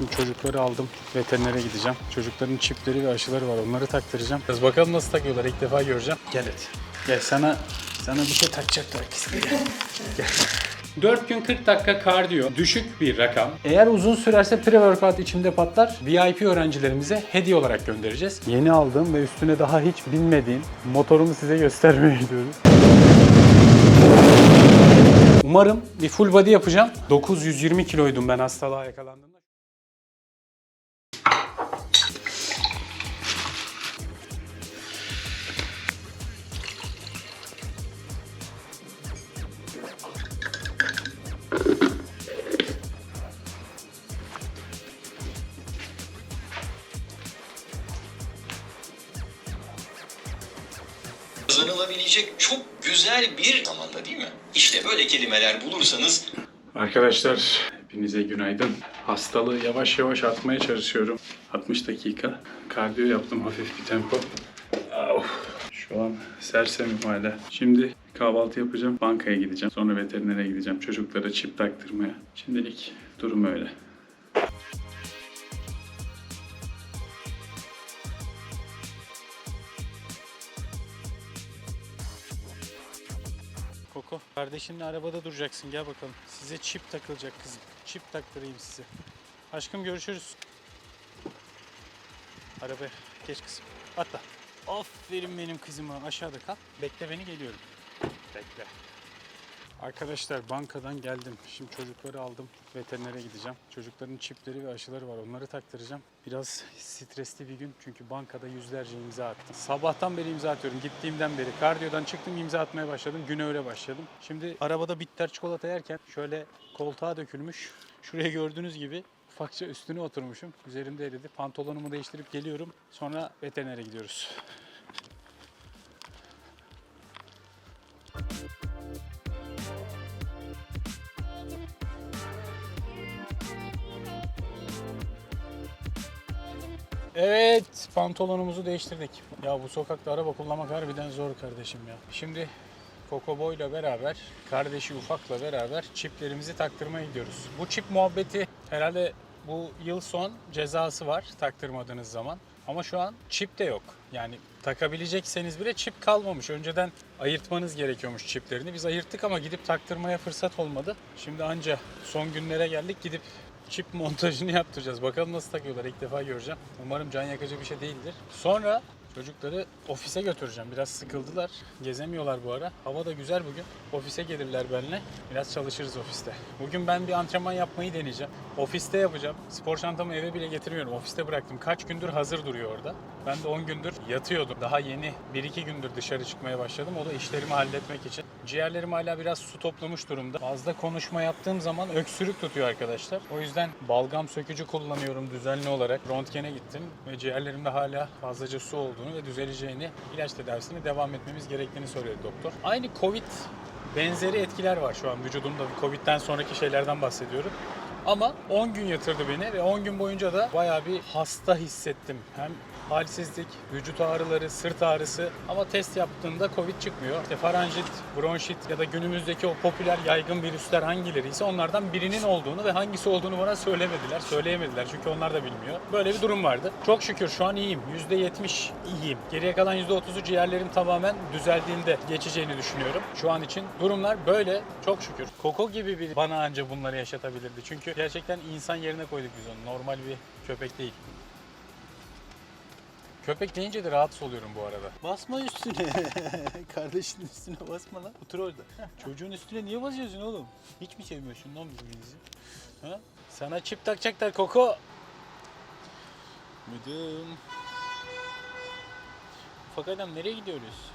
Şimdi çocukları aldım. Veterinere gideceğim. Çocukların çipleri ve aşıları var. Onları taktıracağım. Biraz bakalım nasıl takıyorlar. İlk defa göreceğim. Gel hadi. Gel sana sana bir şey takacaklar. Gel. Gel. 4 gün 40 dakika kardiyo düşük bir rakam. Eğer uzun sürerse pre-workout içimde patlar. VIP öğrencilerimize hediye olarak göndereceğiz. Yeni aldığım ve üstüne daha hiç binmediğim motorumu size göstermeye gidiyoruz. Umarım bir full body yapacağım. 920 kiloydum ben hastalığa yakalandığımda. Kazanılabilecek çok güzel bir zamanda değil mi? İşte böyle kelimeler bulursanız Arkadaşlar hepinize günaydın. Hastalığı yavaş yavaş atmaya çalışıyorum. 60 dakika. Kardiyo yaptım hafif bir tempo. Şu an sersemim hala. Şimdi kahvaltı yapacağım. Bankaya gideceğim. Sonra veterinere gideceğim. Çocuklara çip taktırmaya. Şimdilik durum öyle. Kardeşinle arabada duracaksın. Gel bakalım. Size çip takılacak kızım. Çip taktırayım size. Aşkım görüşürüz. Arabaya geç kızım. Atla. Aferin benim kızıma. Aşağıda kal. Bekle beni geliyorum. Bekle. Arkadaşlar bankadan geldim. Şimdi çocukları aldım. Veterinere gideceğim. Çocukların çipleri ve aşıları var. Onları taktıracağım. Biraz stresli bir gün çünkü bankada yüzlerce imza attım. Sabahtan beri imza atıyorum. Gittiğimden beri. Kardiyodan çıktım imza atmaya başladım. Güne öyle başladım. Şimdi arabada bitter çikolata yerken şöyle koltuğa dökülmüş. Şuraya gördüğünüz gibi ufakça üstüne oturmuşum. Üzerimde eridi. Pantolonumu değiştirip geliyorum. Sonra veterinere gidiyoruz. Evet, pantolonumuzu değiştirdik. Ya bu sokakta araba kullanmak harbiden zor kardeşim ya. Şimdi Coco Boy'la beraber, kardeşi Ufak'la beraber çiplerimizi taktırmaya gidiyoruz. Bu çip muhabbeti herhalde bu yıl son cezası var taktırmadığınız zaman. Ama şu an çip de yok. Yani takabilecekseniz bile çip kalmamış. Önceden ayırtmanız gerekiyormuş çiplerini. Biz ayırttık ama gidip taktırmaya fırsat olmadı. Şimdi anca son günlere geldik gidip çip montajını yaptıracağız. Bakalım nasıl takıyorlar ilk defa göreceğim. Umarım can yakıcı bir şey değildir. Sonra çocukları ofise götüreceğim. Biraz sıkıldılar. Gezemiyorlar bu ara. Hava da güzel bugün. Ofise gelirler benimle. Biraz çalışırız ofiste. Bugün ben bir antrenman yapmayı deneyeceğim. Ofiste yapacağım. Spor çantamı eve bile getirmiyorum. Ofiste bıraktım. Kaç gündür hazır duruyor orada. Ben de 10 gündür yatıyordum. Daha yeni 1-2 gündür dışarı çıkmaya başladım. O da işlerimi halletmek için. Ciğerlerim hala biraz su toplamış durumda. Fazla konuşma yaptığım zaman öksürük tutuyor arkadaşlar. O yüzden balgam sökücü kullanıyorum düzenli olarak. Röntgene gittim ve ciğerlerimde hala fazlaca su olduğunu ve düzeleceğini, ilaç tedavisine devam etmemiz gerektiğini söyledi doktor. Aynı Covid benzeri etkiler var şu an vücudumda. Covid'den sonraki şeylerden bahsediyorum. Ama 10 gün yatırdı beni ve 10 gün boyunca da bayağı bir hasta hissettim. Hem halsizlik, vücut ağrıları, sırt ağrısı ama test yaptığında Covid çıkmıyor. İşte faranjit, bronşit ya da günümüzdeki o popüler yaygın virüsler hangileri ise onlardan birinin olduğunu ve hangisi olduğunu bana söylemediler, söyleyemediler çünkü onlar da bilmiyor. Böyle bir durum vardı. Çok şükür şu an iyiyim. %70 iyiyim. Geriye kalan %30'u ciğerlerim tamamen düzeldiğinde geçeceğini düşünüyorum. Şu an için durumlar böyle. Çok şükür. Koko gibi bir bana anca bunları yaşatabilirdi. Çünkü gerçekten insan yerine koyduk biz onu. Normal bir köpek değil. Köpek deyince de rahatsız oluyorum bu arada. Basma üstüne. Kardeşin üstüne basma lan. Otur orada. Çocuğun üstüne niye basıyorsun oğlum? Hiç mi sevmiyorsun lan birbirinizi? Ha? Sana çip takacaklar Koko. Müdüm. Ufak adam nereye gidiyoruz?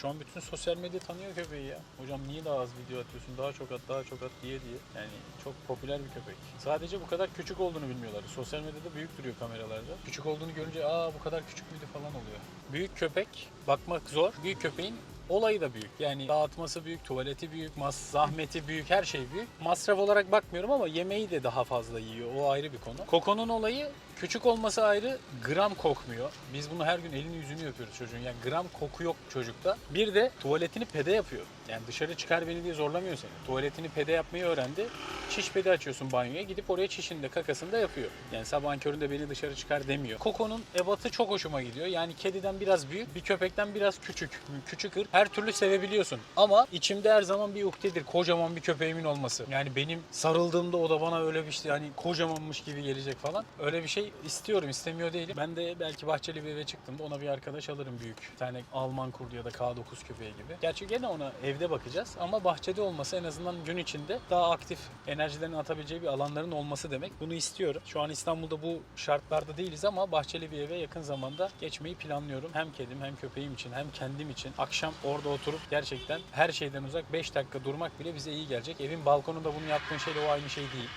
Şu an bütün sosyal medya tanıyor köpeği ya. Hocam niye daha az video atıyorsun? Daha çok at, daha çok at diye diye. Yani çok popüler bir köpek. Sadece bu kadar küçük olduğunu bilmiyorlar. Sosyal medyada büyük duruyor kameralarda. Küçük olduğunu görünce aa bu kadar küçük müydü falan oluyor. Büyük köpek bakmak zor. Büyük köpeğin olayı da büyük. Yani dağıtması büyük, tuvaleti büyük, mas zahmeti büyük, her şey büyük. Masraf olarak bakmıyorum ama yemeği de daha fazla yiyor. O ayrı bir konu. Kokonun olayı küçük olması ayrı, gram kokmuyor. Biz bunu her gün elini yüzünü yapıyoruz çocuğun. Yani gram koku yok çocukta. Bir de tuvaletini pede yapıyor. Yani dışarı çıkar beni diye zorlamıyor seni. Tuvaletini pede yapmayı öğrendi. Çiş pede açıyorsun banyoya. Gidip oraya çişini de kakasını da yapıyor. Yani sabahın köründe beni dışarı çıkar demiyor. Koko'nun ebatı çok hoşuma gidiyor. Yani kediden biraz büyük, bir köpekten biraz küçük. Küçük ır. Her türlü sevebiliyorsun. Ama içimde her zaman bir ukdedir. Kocaman bir köpeğimin olması. Yani benim sarıldığımda o da bana öyle bir işte hani kocamanmış gibi gelecek falan. Öyle bir şey istiyorum, istemiyor değilim. Ben de belki bahçeli bir eve çıktığımda ona bir arkadaş alırım büyük. Bir tane Alman kurdu ya da K9 köpeği gibi. Gerçi gene ona evde bakacağız ama bahçede olması en azından gün içinde daha aktif enerjilerini atabileceği bir alanların olması demek. Bunu istiyorum. Şu an İstanbul'da bu şartlarda değiliz ama bahçeli bir eve yakın zamanda geçmeyi planlıyorum. Hem kedim hem köpeğim için hem kendim için. Akşam orada oturup gerçekten her şeyden uzak 5 dakika durmak bile bize iyi gelecek. Evin balkonunda bunu yaptığın şeyle o aynı şey değil.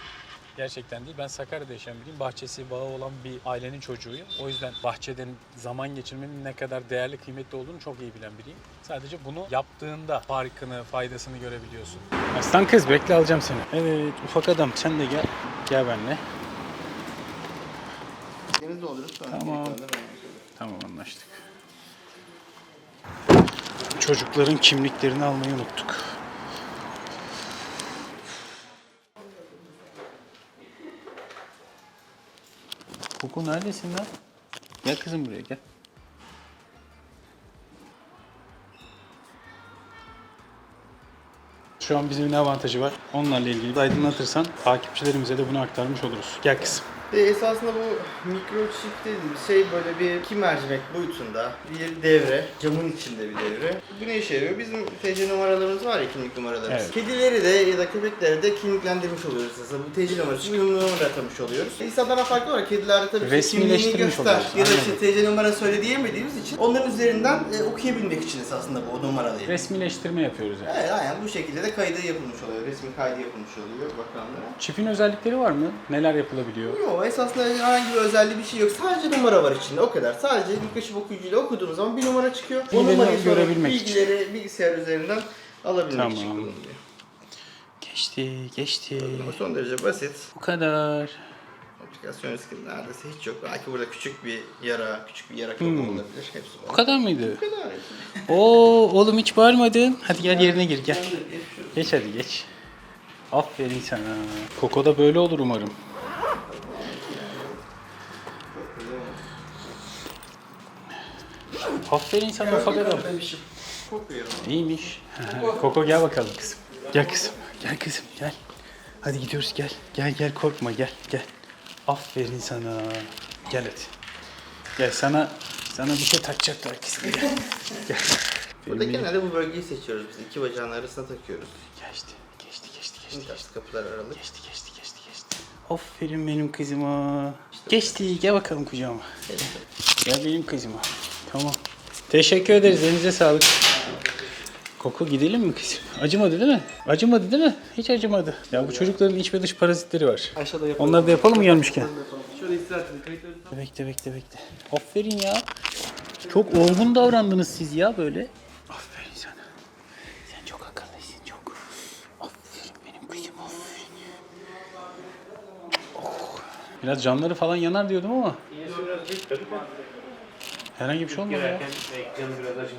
Gerçekten değil. Ben Sakarya'da yaşayan biriyim. Bahçesi, bağı olan bir ailenin çocuğuyum. O yüzden bahçeden zaman geçirmenin ne kadar değerli, kıymetli olduğunu çok iyi bilen biriyim. Sadece bunu yaptığında farkını, faydasını görebiliyorsun. Aslan kız bekle alacağım seni. Evet ufak adam sen de gel. Gel benimle. Deniz doldururuz sonra. Tamam. Tamam anlaştık. Çocukların kimliklerini almayı unuttuk. Koku neredesin lan? Gel kızım buraya gel. Şu an bizim ne avantajı var? Onlarla ilgili aydınlatırsan takipçilerimize de bunu aktarmış oluruz. Gel kızım. E, esasında bu mikroçip dediğimiz şey böyle bir iki mercimek boyutunda bir devre, camın içinde bir devre. Bu ne işe yarıyor? Bizim TC numaralarımız var ya kimlik numaralarımız. Evet. Kedileri de ya da köpekleri de kimliklendirmiş oluyoruz esasında. Bu TC numarası için numara atamış oluyoruz. İnsanlardan farklı olarak kedilerde tabii işte kimliğini göster ya da işte TC numara söyle diyemediğimiz için onların üzerinden e, okuyabilmek için esasında bu o numaraları. Resmileştirme yapıyoruz yani. Evet aynen bu şekilde de kaydı yapılmış oluyor. Resmi kaydı yapılmış oluyor bakanlığa. Çipin özellikleri var mı? Neler yapılabiliyor? Yok esasında herhangi bir özelliği bir şey yok. Sadece numara var içinde o kadar. Sadece mikroçip okuyucuyla okuduğumuz zaman bir numara çıkıyor. O Bilgileri numarayı sonra görebilmek için. bilgileri bilgisayar üzerinden alabilmek Tamam. için kullanılıyor. Geçti, geçti. Ama son derece basit. Bu kadar. Aplikasyon riski neredeyse hiç yok. Belki burada küçük bir yara, küçük bir yara kapı Hmm. olabilir. Hepsi Bu var. kadar mıydı? Bu kadar. Oo oğlum hiç bağırmadın. Hadi gel yerine gir gel. Geç hadi geç. Aferin sana. Koko da böyle olur umarım. Aferin sana. Kokuyor. İyiymiş. Koko gel bakalım kızım. Gel kızım. Gel kızım gel. Hadi gidiyoruz gel. Gel gel korkma gel gel. Aferin sana. Gel hadi. Gel sana sana bir şey takacaklar kızım gel. Gel. Burada genelde bu bölgeyi seçiyoruz biz. İki bacağın arasına takıyoruz. Geçti. Geçti geçti geçti. Şimdi taş kapılar aralık. Geçti geçti geçti geçti. Aferin benim kızıma. Geçti gel bakalım kucağıma. Gel benim kızıma. Teşekkür ederiz. Elinize sağlık. Koku gidelim mi kızım? Acımadı değil mi? Acımadı değil mi? Hiç acımadı. Ya bu çocukların iç ve dış parazitleri var. Aşağıda yapalım. Onları da yapalım mı gelmişken? Şöyle isterseniz kayıtları Bekle bekle bekle. Aferin ya. Çok olgun davrandınız siz ya böyle. Aferin sana. Sen çok akıllısın çok. Aferin benim kızım aferin. Oh. Biraz canları falan yanar diyordum ama. Herhangi bir şey olmadı ya.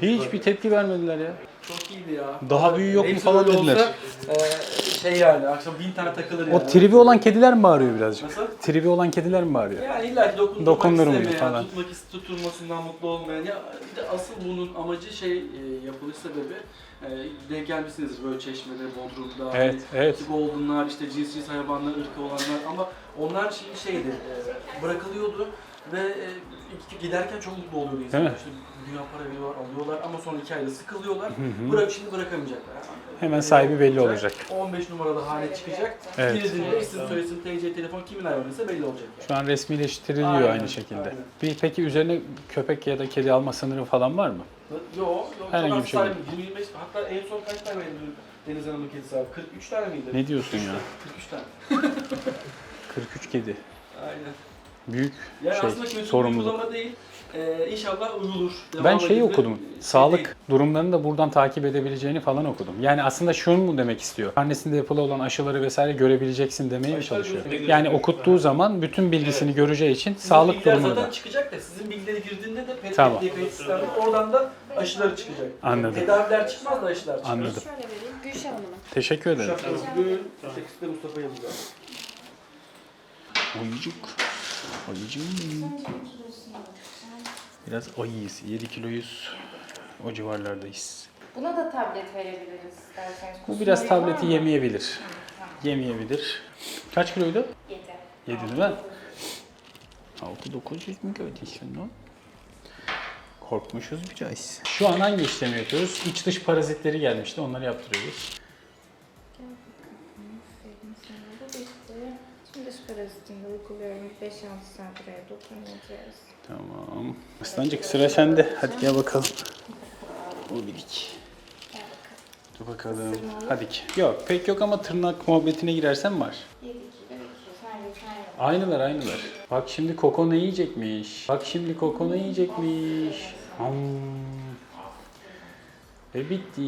Hiçbir tepki vermediler ya. çok iyiydi ya. Daha büyüğü yok mu Hepsi falan öyle dediler. olsa, e, şey yani akşam bin tane takılır yani. O tribi olan kediler mi bağırıyor birazcık? Nasıl? Tribi olan kediler mi bağırıyor? Yani illa ki dokundurmak Dokundurum istemeyen, falan. tutmak ist- tutulmasından mutlu olmayan. Ya bir de asıl bunun amacı şey e, yapılış sebebi e, denk gelmişsinizdir böyle çeşmede, Bodrum'da. Evet, evet. Tip oldunlar, işte cins cins hayvanlar, ırkı olanlar ama onlar şimdi şeydi, e, bırakılıyordu ve e, giderken çok mutlu oluyordu insanlar. mi? İşte dünya para veriyorlar, alıyorlar ama sonra iki ayda sıkılıyorlar. Bırak şimdi bırakamayacaklar. Hemen sahibi belli olacak. 15 numaralı hane çıkacak. Evet. Girdiğinde isim, soyisim, TC, telefon kimin hayvanıysa belli olacak. Şu an resmileştiriliyor Aynen, aynı şekilde. aynen. Bir, peki üzerine köpek ya da kedi alma sınırı falan var mı? Yok, yok. Herhangi bir şey yok. 20-25, hatta en son kaç tane Deniz Hanım'ın kedisi abi? 43 tane miydi? Ne diyorsun ya? 43 tane. 43 kedi. Aynen. Büyük Yani şey, aslında kötü bir sorumluluk. uygulama değil. Ee, inşallah uyulur. Ben şeyi okudum. Şey Sağlık değil. durumlarını da buradan takip edebileceğini falan okudum. Yani aslında şunu mu demek istiyor? Karnesinde yapılı olan aşıları vesaire görebileceksin demeye mi Aşılar çalışıyor? Yani okuttuğu zaman bütün bilgisini göreceği için Sizin sağlık durumunu zaten da. çıkacak da sizin bilgileri girdiğinde de PET Tamam. sistemde oradan da aşıları çıkacak. Anladım. Tedaviler çıkmaz da aşılar çıkar. Anladım. Şöyle vereyim. Gülşah Hanım'a. Teşekkür ederim. Şafak Özgür, teksti de Mustafa Oyuncuk. Biraz ayıyız. 7 kiloyuz. O civarlardayız. Buna da tablet verebiliriz isterseniz. Bu biraz tableti yemeyebilir. Yemeyebilir. Kaç kiloydu? Yeter. 7 değil mi? 6-900 mü gördüysen? Korkmuşuz biraz. Şu an hangi işlemi yapıyoruz? İç dış parazitleri gelmişti. Onları yaptırıyoruz. Parazitini uyguluyorum. 5-6 saat dokunacağız. Tamam. Aslancık sıra sende. Hadi gel bakalım. O bakalım. Dur bakalım. Hadi ki. Yok pek yok ama tırnak muhabbetine girersen var. 7 kilo 200. Hayır, hayır. Aynılar aynılar. Bak şimdi Koko ne yiyecekmiş. Bak şimdi Koko ne yiyecekmiş. Ham. Ve bitti.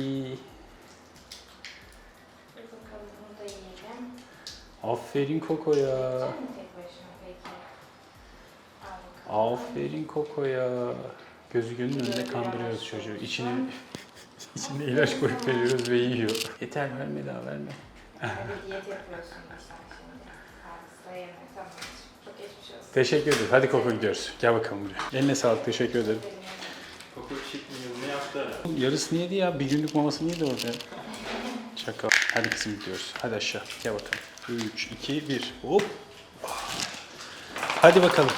Dur bakalım bunu da yiyelim. Aferin? Al bakalım. Aferin Koko'ya. Gözü gönlün önünde kandırıyoruz çocuğu. İçine, içine ilaç koyup veriyoruz ve yiyor. Yeter verme daha verme. Böyle diyet yapıyorsun sen şimdi. Fazla yeme. Tamam. Çok geçmiş olsun. Teşekkür ederiz. Hadi Koko gidiyoruz. Gel bakalım buraya. Eline sağlık. Teşekkür ederim. Koku çıkmıyor. Ne yaptı? Yarısını yedi ya. Bir günlük mamasını yedi orada. Çakal. Hadi kızım gidiyoruz. Hadi aşağı. Gel bakalım. 3, 2, 1. Hop. Hadi bakalım.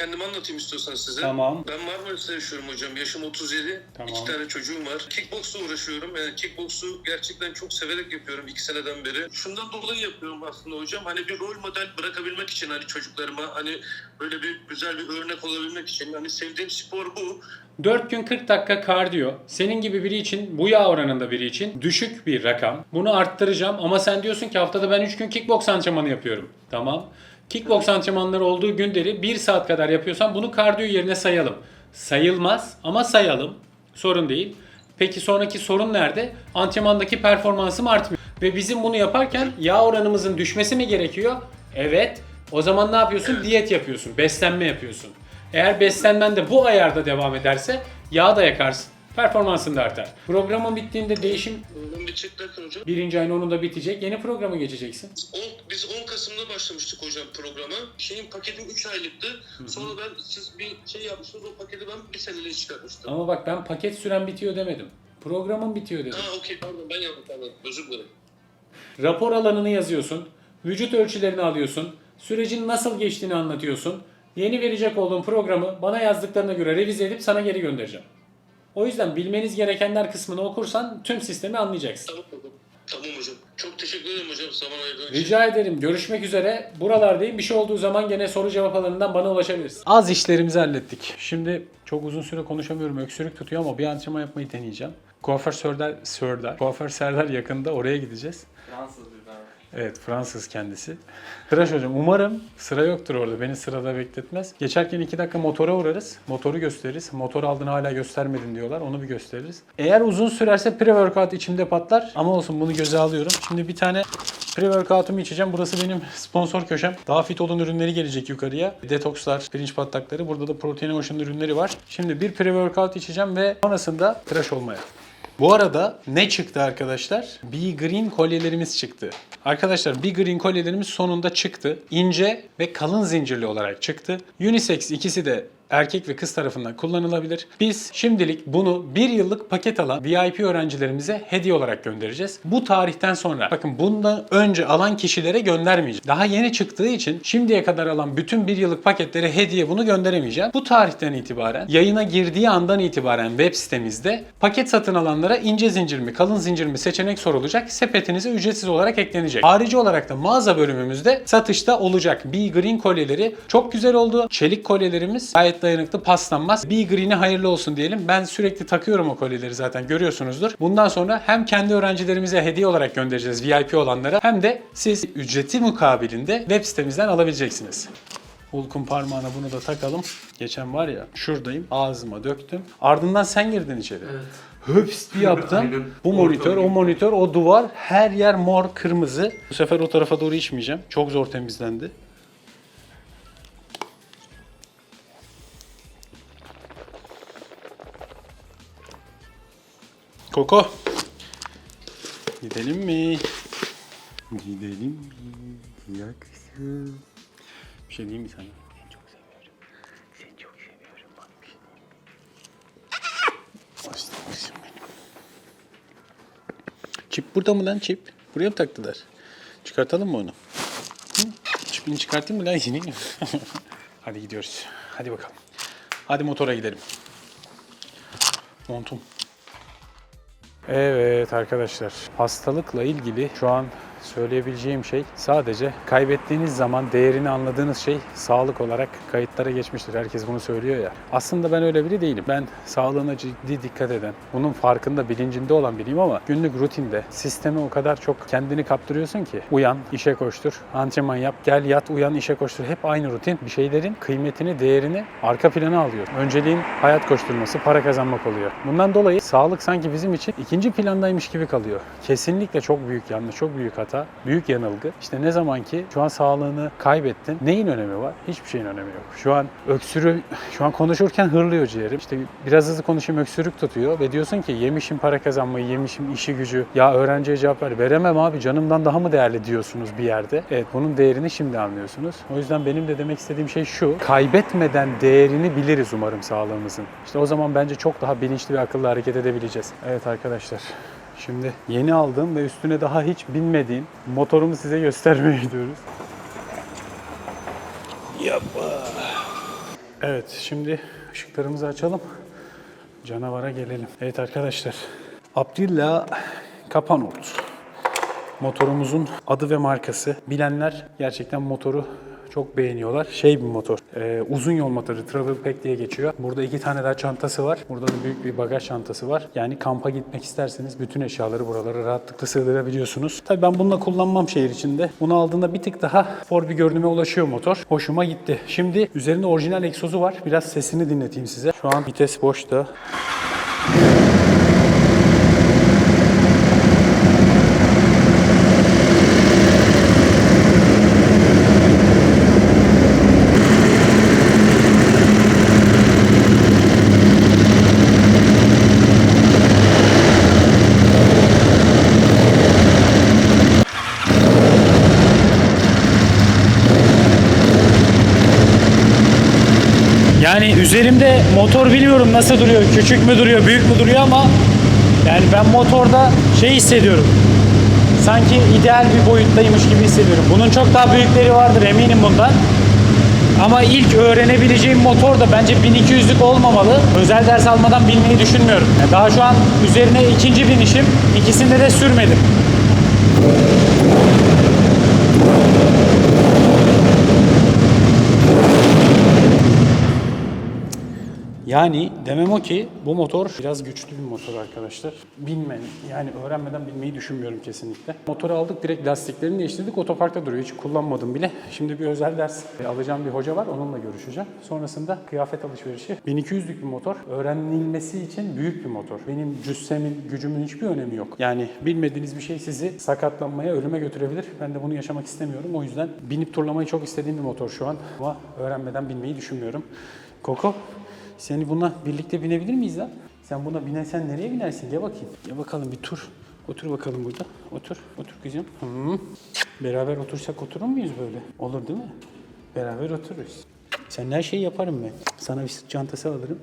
Kendimi anlatayım istiyorsanız size. Tamam. Ben Marmaris'te yaşıyorum hocam. Yaşım 37. Tamam. İki tane çocuğum var. Kickboxla uğraşıyorum. Yani kickboksu gerçekten çok severek yapıyorum iki seneden beri. Şundan dolayı yapıyorum aslında hocam. Hani bir rol model bırakabilmek için hani çocuklarıma hani böyle bir güzel bir örnek olabilmek için. Hani sevdiğim spor bu. 4 gün 40 dakika kardiyo. Senin gibi biri için, bu yağ oranında biri için düşük bir rakam. Bunu arttıracağım ama sen diyorsun ki haftada ben 3 gün kickbox antrenmanı yapıyorum. Tamam. Kickbox antrenmanları olduğu günleri 1 saat kadar yapıyorsan bunu kardiyo yerine sayalım. Sayılmaz ama sayalım. Sorun değil. Peki sonraki sorun nerede? Antrenmandaki performansım artmıyor. Ve bizim bunu yaparken yağ oranımızın düşmesi mi gerekiyor? Evet. O zaman ne yapıyorsun? Diyet yapıyorsun. Beslenme yapıyorsun. Eğer beslenmen de bu ayarda devam ederse yağ da yakarsın. Performansın da artar. Programın bittiğinde değişim bir çık derken hocam. birinci ayın 10'unda bitecek. Yeni programa geçeceksin. 10, biz 10 Kasım'da başlamıştık hocam programa. Şeyin paketim 3 aylıktı. Sonra ben siz bir şey yapmıştınız. O paketi ben bir seneliğe çıkartmıştım. Ama bak ben paket süren bitiyor demedim. Programın bitiyor dedim. Ha okey pardon ben yanlış anladım. Özür dilerim. Rapor alanını yazıyorsun. Vücut ölçülerini alıyorsun. Sürecin nasıl geçtiğini anlatıyorsun. Yeni verecek olduğum programı bana yazdıklarına göre revize edip sana geri göndereceğim. O yüzden bilmeniz gerekenler kısmını okursan tüm sistemi anlayacaksın. Tamam hocam. Tamam hocam. Çok teşekkür ederim hocam zaman ayırdığınız için. Rica ederim. Görüşmek üzere. Buralardayım. Bir şey olduğu zaman gene soru cevap alanından bana ulaşabilirsin. Az işlerimizi hallettik. Şimdi çok uzun süre konuşamıyorum. Öksürük tutuyor ama bir antrenman yapmayı deneyeceğim. Kuaför Serdar, Serdar. Kuaför Serdar yakında oraya gideceğiz. Fransız. Evet Fransız kendisi. Tıraş hocam umarım sıra yoktur orada. Beni sırada bekletmez. Geçerken iki dakika motora uğrarız. Motoru gösteririz. Motor aldığını hala göstermedin diyorlar. Onu bir gösteririz. Eğer uzun sürerse pre-workout içimde patlar. Ama olsun bunu göze alıyorum. Şimdi bir tane pre-workout'umu içeceğim. Burası benim sponsor köşem. Daha fit olun ürünleri gelecek yukarıya. Detokslar, pirinç patlakları. Burada da protein ocean ürünleri var. Şimdi bir pre-workout içeceğim ve sonrasında tıraş olmaya. Bu arada ne çıktı arkadaşlar? Be Green kolyelerimiz çıktı. Arkadaşlar Be Green kolyelerimiz sonunda çıktı. İnce ve kalın zincirli olarak çıktı. Unisex ikisi de erkek ve kız tarafından kullanılabilir. Biz şimdilik bunu bir yıllık paket alan VIP öğrencilerimize hediye olarak göndereceğiz. Bu tarihten sonra bakın bundan önce alan kişilere göndermeyeceğiz. Daha yeni çıktığı için şimdiye kadar alan bütün bir yıllık paketlere hediye bunu gönderemeyeceğim. Bu tarihten itibaren yayına girdiği andan itibaren web sitemizde paket satın alanlara ince zincir mi kalın zincir mi seçenek sorulacak. Sepetinize ücretsiz olarak eklenecek. Harici olarak da mağaza bölümümüzde satışta olacak. Bee Green kolyeleri çok güzel oldu. Çelik kolyelerimiz gayet dayanıklı paslanmaz. Bee Green'e hayırlı olsun diyelim. Ben sürekli takıyorum o kolyeleri zaten görüyorsunuzdur. Bundan sonra hem kendi öğrencilerimize hediye olarak göndereceğiz VIP olanlara hem de siz ücreti mukabilinde web sitemizden alabileceksiniz. Hulk'un parmağına bunu da takalım. Geçen var ya şuradayım ağzıma döktüm. Ardından sen girdin içeri. Evet. Höps bir yaptım. Bu monitör, o monitör, o duvar her yer mor, kırmızı. Bu sefer o tarafa doğru içmeyeceğim. Çok zor temizlendi. Koko. Gidelim mi? Gidelim mi? Yakışır. Bir şey diyeyim mi sana? Seni çok seviyorum. Seni çok seviyorum. Bak bir şey diyeyim. Aslanmışım benim. Çip burada mı lan çip? Buraya mı taktılar? Çıkartalım mı onu? Hı? Çipini çıkartayım mı lan yeni? Hadi gidiyoruz. Hadi bakalım. Hadi motora gidelim. Montum. Evet arkadaşlar, hastalıkla ilgili şu an söyleyebileceğim şey sadece kaybettiğiniz zaman değerini anladığınız şey sağlık olarak kayıtlara geçmiştir. Herkes bunu söylüyor ya. Aslında ben öyle biri değilim. Ben sağlığına ciddi dikkat eden, bunun farkında, bilincinde olan biriyim ama günlük rutinde sisteme o kadar çok kendini kaptırıyorsun ki uyan, işe koştur, antrenman yap, gel yat, uyan, işe koştur. Hep aynı rutin. Bir şeylerin kıymetini, değerini arka plana alıyor. Önceliğin hayat koşturması, para kazanmak oluyor. Bundan dolayı sağlık sanki bizim için ikinci plandaymış gibi kalıyor. Kesinlikle çok büyük yanlış, çok büyük hata, büyük yanılgı. İşte ne zaman ki şu an sağlığını kaybettin, neyin önemi var? Hiçbir şeyin önemi yok. Şu an öksürü, şu an konuşurken hırlıyor ciğerim. İşte biraz hızlı konuşayım öksürük tutuyor ve diyorsun ki yemişim para kazanmayı, yemişim işi gücü. Ya öğrenciye cevap ver. Veremem abi canımdan daha mı değerli diyorsunuz bir yerde. Evet bunun değerini şimdi anlıyorsunuz. O yüzden benim de demek istediğim şey şu. Kaybetmeden değerini biliriz umarım sağlığımızın. İşte o zaman bence çok daha bilinçli ve akıllı hareket edebileceğiz. Evet arkadaşlar. Şimdi yeni aldığım ve üstüne daha hiç binmediğim motorumu size göstermeye gidiyoruz. Yapma. Evet şimdi ışıklarımızı açalım. Canavara gelelim. Evet arkadaşlar. Abdillah Kapanot. Motorumuzun adı ve markası. Bilenler gerçekten motoru çok beğeniyorlar. Şey bir motor. e, uzun yol motoru. Travel Pack diye geçiyor. Burada iki tane daha çantası var. Burada da büyük bir bagaj çantası var. Yani kampa gitmek isterseniz bütün eşyaları buralara rahatlıkla sığdırabiliyorsunuz. Tabii ben bununla kullanmam şehir içinde. Bunu aldığında bir tık daha for bir görünüme ulaşıyor motor. Hoşuma gitti. Şimdi üzerinde orijinal egzozu var. Biraz sesini dinleteyim size. Şu an vites boşta. Yani üzerimde motor biliyorum nasıl duruyor, küçük mü duruyor, büyük mü duruyor ama yani ben motorda şey hissediyorum. Sanki ideal bir boyuttaymış gibi hissediyorum. Bunun çok daha büyükleri vardır eminim bundan. Ama ilk öğrenebileceğim motor da bence 1200'lük olmamalı. Özel ders almadan binmeyi düşünmüyorum. Daha şu an üzerine ikinci binişim. İkisinde de sürmedim. Yani demem o ki bu motor biraz güçlü bir motor arkadaşlar. Binme yani öğrenmeden binmeyi düşünmüyorum kesinlikle. Motoru aldık direkt lastiklerini değiştirdik otoparkta duruyor hiç kullanmadım bile. Şimdi bir özel ders alacağım bir hoca var onunla görüşeceğim. Sonrasında kıyafet alışverişi. 1200'lük bir motor. Öğrenilmesi için büyük bir motor. Benim cüssemin, gücümün hiçbir önemi yok. Yani bilmediğiniz bir şey sizi sakatlanmaya, ölüme götürebilir. Ben de bunu yaşamak istemiyorum. O yüzden binip turlamayı çok istediğim bir motor şu an. Ama öğrenmeden binmeyi düşünmüyorum. Koko seni buna birlikte binebilir miyiz lan? Sen buna binersen nereye binersin? Gel bakayım. Gel bakalım bir tur. Otur bakalım burada. Otur. Otur kızım. Hı. Beraber otursak oturur muyuz böyle? Olur değil mi? Beraber otururuz. Sen her şeyi yaparım ben. Sana bir sırt çantası alırım.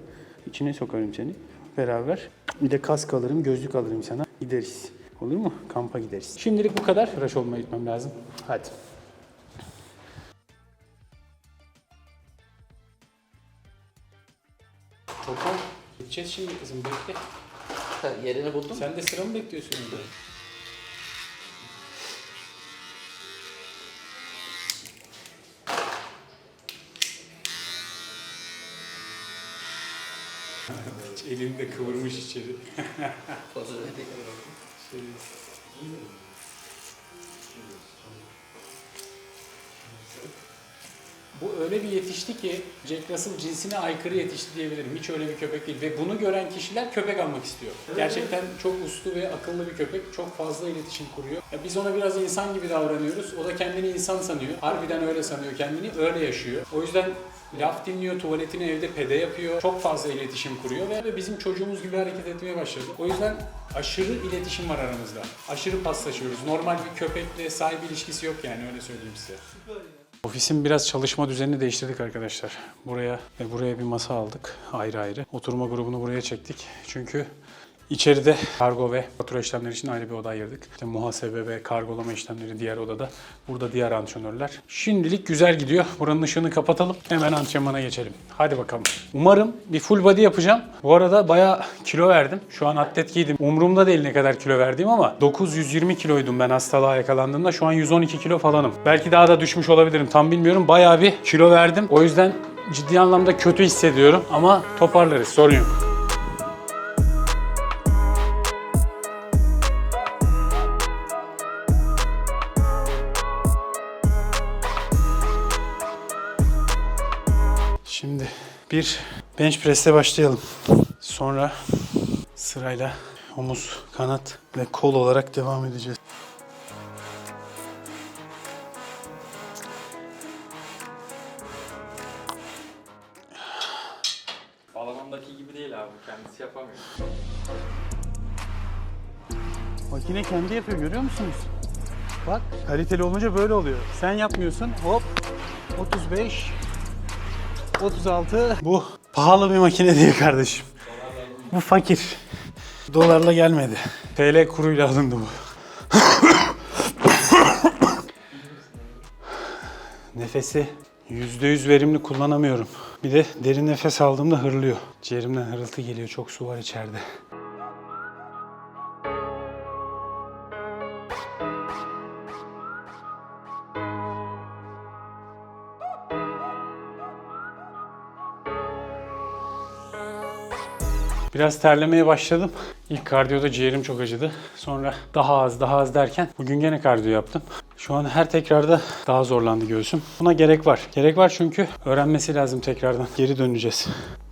İçine sokarım seni. Beraber. Bir de kask alırım, gözlük alırım sana. Gideriz. Olur mu? Kampa gideriz. Şimdilik bu kadar. Tıraş olmaya gitmem lazım. Hadi. Gideceğiz şimdi kızım bekle. Yerini buldum. Sen de sıra mı bekliyorsun burada? Elini de kıvırmış içeri. Bu öyle bir yetişti ki Jack Russell cinsine aykırı yetişti diyebilirim. Hiç öyle bir köpek değil. Ve bunu gören kişiler köpek almak istiyor. Gerçekten çok uslu ve akıllı bir köpek. Çok fazla iletişim kuruyor. Ya biz ona biraz insan gibi davranıyoruz. O da kendini insan sanıyor. Harbiden öyle sanıyor kendini. Öyle yaşıyor. O yüzden laf dinliyor, tuvaletini evde pede yapıyor. Çok fazla iletişim kuruyor ve bizim çocuğumuz gibi hareket etmeye başladı. O yüzden aşırı iletişim var aramızda. Aşırı paslaşıyoruz. Normal bir köpekle sahibi ilişkisi yok yani öyle söyleyeyim size. Ofisin biraz çalışma düzenini değiştirdik arkadaşlar. Buraya ve buraya bir masa aldık ayrı ayrı. Oturma grubunu buraya çektik. Çünkü içeride kargo ve fatura işlemleri için ayrı bir oda ayırdık. İşte muhasebe ve kargolama işlemleri diğer odada. Burada diğer antrenörler. Şimdilik güzel gidiyor. Buranın ışığını kapatalım. Hemen antrenmana geçelim. Hadi bakalım. Umarım bir full body yapacağım. Bu arada bayağı kilo verdim. Şu an atlet giydim. Umurumda değil ne kadar kilo verdiğim ama 920 kiloydum ben hastalığa yakalandığımda. Şu an 112 kilo falanım. Belki daha da düşmüş olabilirim. Tam bilmiyorum. Bayağı bir kilo verdim. O yüzden ciddi anlamda kötü hissediyorum. Ama toparlarız. Sorun yok. Şimdi bir bench press'le başlayalım. Sonra sırayla omuz, kanat ve kol olarak devam edeceğiz. Balonundaki gibi değil abi. Kendisi yapamıyor. Makine kendi yapıyor görüyor musunuz? Bak kaliteli olunca böyle oluyor. Sen yapmıyorsun hop 35 36 Bu pahalı bir makine değil kardeşim. Bu fakir. Dolarla gelmedi. TL kuruyla alındı bu. Nefesi %100 verimli kullanamıyorum. Bir de derin nefes aldığımda hırlıyor. Ciğerimden hırıltı geliyor. Çok su var içeride. Biraz terlemeye başladım. İlk kardiyoda ciğerim çok acıdı. Sonra daha az daha az derken bugün gene kardiyo yaptım. Şu an her tekrarda daha zorlandı göğsüm. Buna gerek var. Gerek var çünkü öğrenmesi lazım tekrardan. Geri döneceğiz.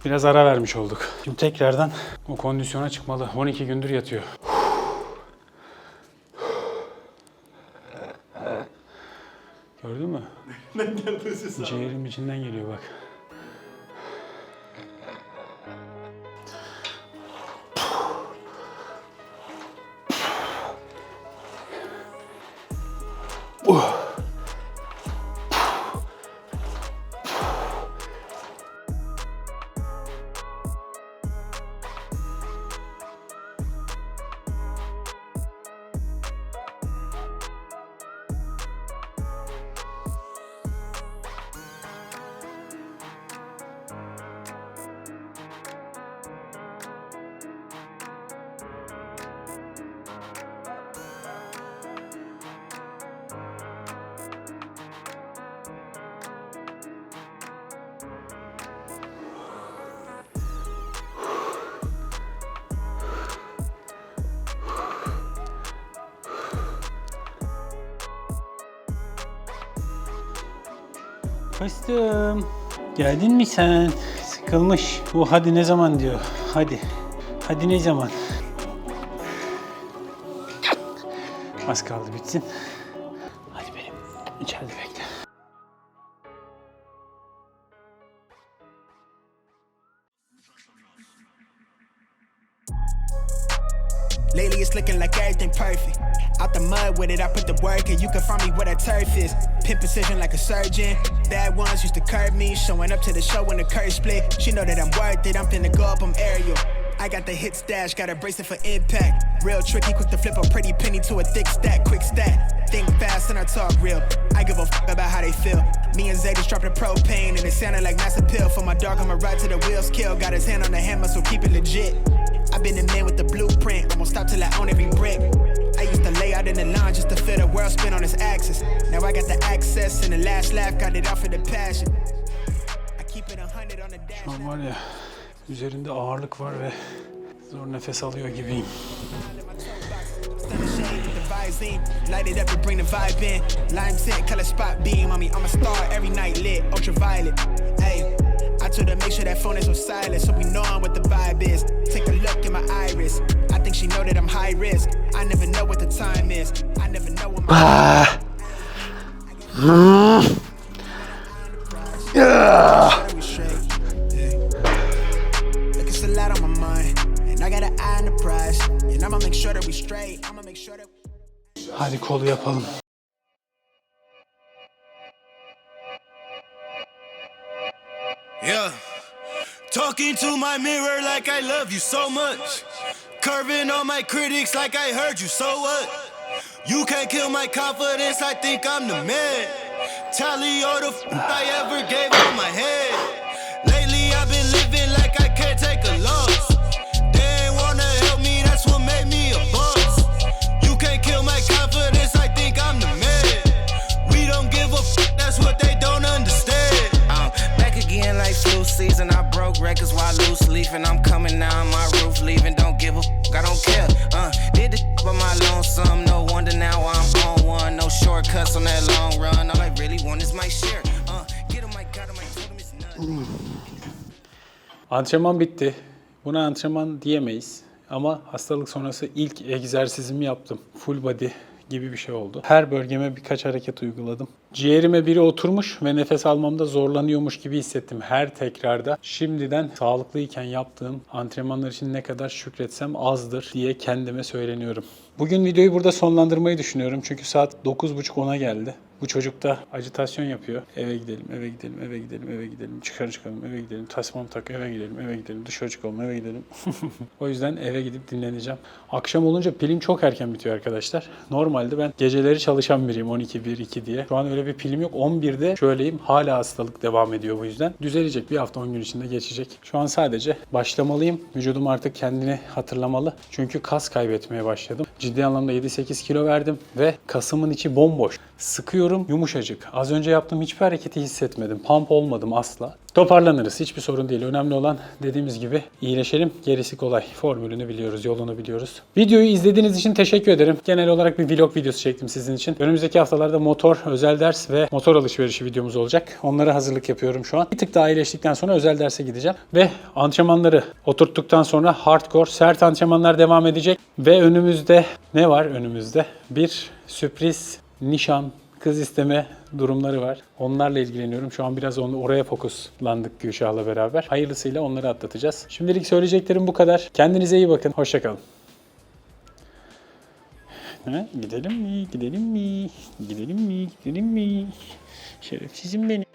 Biraz ara vermiş olduk. Şimdi tekrardan o kondisyona çıkmalı. 12 gündür yatıyor. Gördün mü? Ciğerim içinden geliyor bak. Whoa. Fıstığım. Geldin mi sen? Sıkılmış. Bu hadi ne zaman diyor. Hadi. Hadi ne zaman? Az kaldı bitsin. Hadi benim. İçeride bekle. Lately it's looking like everything perfect. Out the mud with it, I put the work in. You can find me where that turf is. Pin precision like a surgeon. Bad ones used to curb me. Showing up to the show when the curve split. She know that I'm worth it. I'm finna go up, I'm aerial. I got the hit stash, got a bracelet for impact. Real tricky, quick to flip a pretty penny to a thick stack, quick stat. Think fast and I talk real. I give a f about how they feel. Me and Zay just dropped the propane and it sounded like mass appeal. For my dog, I'ma ride to the wheels kill. Got his hand on the hammer, so keep it legit. i been the man with the blueprint. I won't stop till I own every brick. I used to lay out in the line just to feel the world spin on its axis. Now I got the access and the last laugh got it off of the passion. I keep it a hundred on the dash. Şu an var ya üzerinde ağırlık var ve zor nefes alıyor gibiyim. Visine. Light it up to bring the vibe in. Lime tint, color spot beam on me. I'm a star every night lit, ultraviolet. Hey, I told her make sure that phone is on silent so we know what the vibe is. Take a look in my iris. I think she know that I'm high risk. I never know what the time is. I never know when my. straight. Yeah. Look, it's a lot on my mind, and I got an eye on the prize, and I'ma make sure that we straight. Hadi kolu yapalım. Yeah. Talking to my mirror like I love you so much. Curving on my critics like I heard you, so what? You can't kill my confidence, I think I'm the man. Tally all the f I ever gave on my head. Records while loose leafing. I'm coming down my roof, leaving. Don't give a I don't care. Uh, did the by my lonesome. No wonder now I'm on one. No shortcuts on that long run. All I really want is my share. Uh, get him, I got him, I told. Antrenman bitti. Buna antrenman diyemeyiz. Ama hastalık sonrası ilk egzersizimi yaptım. Full body gibi bir şey oldu. Her bölgeme birkaç hareket uyguladım. Ciğerime biri oturmuş ve nefes almamda zorlanıyormuş gibi hissettim her tekrarda. Şimdiden sağlıklıyken yaptığım antrenmanlar için ne kadar şükretsem azdır diye kendime söyleniyorum. Bugün videoyu burada sonlandırmayı düşünüyorum. Çünkü saat 9.30-10'a geldi. Bu çocuk da ajitasyon yapıyor. Eve gidelim, eve gidelim, eve gidelim, eve gidelim. Çıkar çıkalım, eve gidelim. Tasmamı tak, eve gidelim, eve gidelim. Dışarı çıkalım, eve gidelim. o yüzden eve gidip dinleneceğim. Akşam olunca pilim çok erken bitiyor arkadaşlar. Normalde ben geceleri çalışan biriyim 12, 1, 2 diye. Şu an öyle bir pilim yok. 11'de şöyleyim. Hala hastalık devam ediyor bu yüzden. Düzelecek. Bir hafta 10 gün içinde geçecek. Şu an sadece başlamalıyım. Vücudum artık kendini hatırlamalı. Çünkü kas kaybetmeye başladım. Ciddi anlamda 7-8 kilo verdim ve kasımın içi bomboş. Sıkıyorum yumuşacık. Az önce yaptığım hiçbir hareketi hissetmedim. Pump olmadım asla. Toparlanırız. Hiçbir sorun değil. Önemli olan dediğimiz gibi iyileşelim. Gerisi kolay. Formülünü biliyoruz, yolunu biliyoruz. Videoyu izlediğiniz için teşekkür ederim. Genel olarak bir vlog videosu çektim sizin için. Önümüzdeki haftalarda motor, özel ders ve motor alışverişi videomuz olacak. Onlara hazırlık yapıyorum şu an. Bir tık daha iyileştikten sonra özel derse gideceğim. Ve antrenmanları oturttuktan sonra hardcore, sert antrenmanlar devam edecek. Ve önümüzde ne var önümüzde? Bir sürpriz nişan, kız isteme durumları var. Onlarla ilgileniyorum. Şu an biraz onu oraya fokuslandık Gülşah'la beraber. Hayırlısıyla onları atlatacağız. Şimdilik söyleyeceklerim bu kadar. Kendinize iyi bakın. Hoşçakalın. Gidelim mi? Gidelim mi? Gidelim mi? Gidelim mi? Şerefsizim benim.